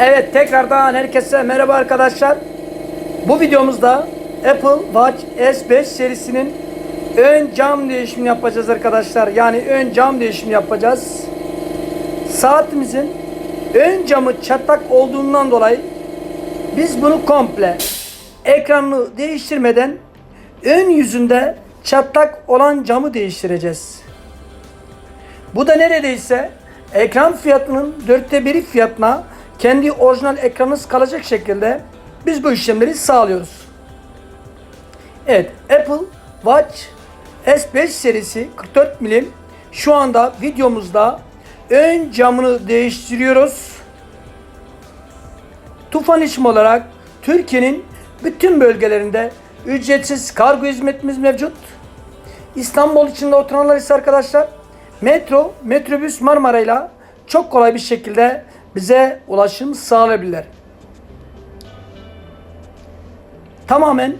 Evet tekrardan herkese merhaba arkadaşlar. Bu videomuzda Apple Watch S5 serisinin ön cam değişimini yapacağız arkadaşlar. Yani ön cam değişimi yapacağız. Saatimizin ön camı çatlak olduğundan dolayı biz bunu komple ekranını değiştirmeden ön yüzünde çatlak olan camı değiştireceğiz. Bu da neredeyse ekran fiyatının dörtte biri fiyatına kendi orijinal ekranınız kalacak şekilde biz bu işlemleri sağlıyoruz. Evet Apple Watch S5 serisi 44 milim şu anda videomuzda ön camını değiştiriyoruz. Tufan işim olarak Türkiye'nin bütün bölgelerinde ücretsiz kargo hizmetimiz mevcut. İstanbul içinde oturanlar ise arkadaşlar metro, metrobüs Marmara ile çok kolay bir şekilde bize ulaşım sağlayabilirler. Tamamen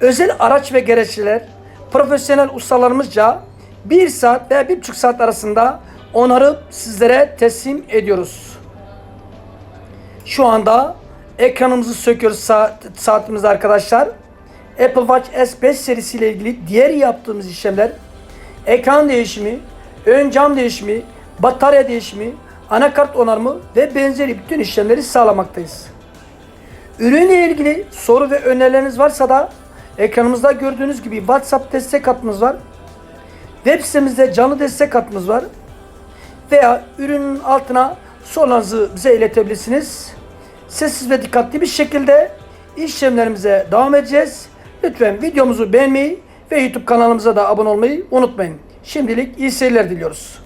özel araç ve gereçler profesyonel ustalarımızca 1 saat ve 1,5 saat arasında onarıp sizlere teslim ediyoruz. Şu anda ekranımızı söküyoruz saat, saatimizde arkadaşlar. Apple Watch S5 serisiyle ilgili diğer yaptığımız işlemler ekran değişimi, ön cam değişimi, batarya değişimi, anakart onarımı ve benzeri bütün işlemleri sağlamaktayız. Ürünle ilgili soru ve önerileriniz varsa da ekranımızda gördüğünüz gibi WhatsApp destek hattımız var. Web sitemizde canlı destek hattımız var. Veya ürünün altına sorularınızı bize iletebilirsiniz. Sessiz ve dikkatli bir şekilde işlemlerimize devam edeceğiz. Lütfen videomuzu beğenmeyi ve YouTube kanalımıza da abone olmayı unutmayın. Şimdilik iyi seyirler diliyoruz.